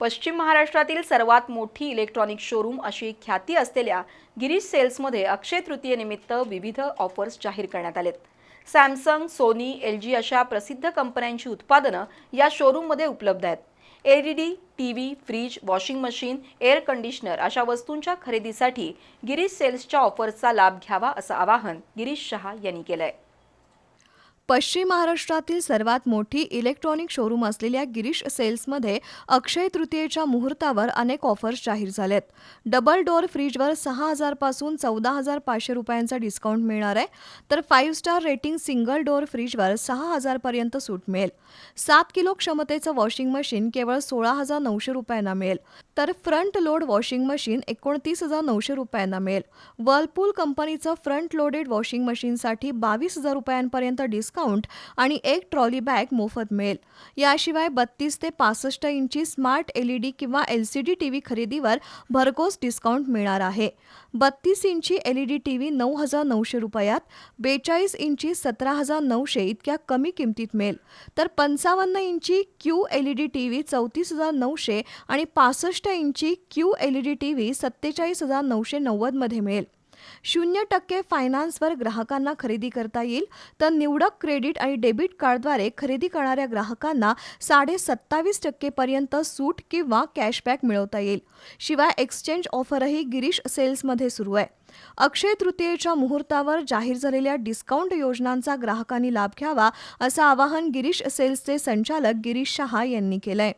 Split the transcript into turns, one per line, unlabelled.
पश्चिम महाराष्ट्रातील सर्वात मोठी इलेक्ट्रॉनिक शोरूम अशी ख्याती असलेल्या गिरीश सेल्समध्ये अक्षय तृतीयेनिमित्त विविध ऑफर्स जाहीर करण्यात आलेत. सॅमसंग सोनी एल जी अशा प्रसिद्ध कंपन्यांची उत्पादनं या शोरूममध्ये उपलब्ध आहेत. L E D T V fridge washing machine air conditioner अशा वस्तूंच्या खरेदीसाठी गिरीश सेल्सच्या ऑफर्सचा लाभ घ्यावा असं आवाहन गिरीश शहा यांनी केलं आहे
पश्चिम महाराष्ट्रातील सर्वात मोठी इलेक्ट्रॉनिक शोरूम असलेल्या गिरीश सेल्समध्ये अक्षय तृतीयेच्या मुहूर्तावर अनेक ऑफर्स जाहीर झालेत. डबल डोअर फ्रीजवर सहा हजारपासून चौदा हजार पाचशे रुपयांचा डिस्काउंट मिळणार आहे. तर five star rating single door फ्रीजवर सहा हजारपर्यंत सूट मिळेल. सात किलो क्षमतेचं वॉशिंग मशीन केवळ सोळा हजार नऊशे रुपयांना मिळेल. तर फ्रंट लोड वॉशिंग मशीन एकोणतीस हजार नऊशे रुपयांना मिळेल. वर्लपूल कंपनीचं फ्रंट लोडेड वॉशिंग मशीनसाठी बावीस हजार रुपयांपर्यंत डिस्काउंट आणि एक ट्रॉली बॅग मोफत मिळेल. याशिवाय बत्तीस ते पासष्ट इंची स्मार्ट एल ई डी किंवा L C D T V खरेदीवर भरघोस डिस्काउंट मिळणार आहे. बत्तीस इंची L E D T V नऊ हजार नऊशे रुपयात बेचाळीस इंची सतरा हजार नऊशे इतक्या कमी किमतीत मिळेल. तर पंचावन्न इंची Q L E D T V चौतीस हजार नऊशे आणि पासष्ट इंची Q L E D T V सत्तेचाळीस हजार नऊशे नव्वदमध्ये मिळेल. शून्य टक्के फायनान्सवर ग्राहकांना खरेदी करता येईल तर निवडक क्रेडिट आणि डेबिट कार्डद्वारे खरेदी करणाऱ्या ग्राहकांना साडे सत्तावीस टक्केपर्यंत सूट किंवा कॅशबॅक मिळवता येईल. शिवाय एक्सचेंज ऑफरही गिरीश सेल्समध्ये सुरू आहे. अक्षय तृतीयेच्या मुहूर्तावर जाहीर झालेल्या डिस्काउंट योजनांचा ग्राहकांनी लाभ घ्यावा असं आवाहन गिरीश सेल्सचे संचालक गिरीश शहा यांनी केलंय.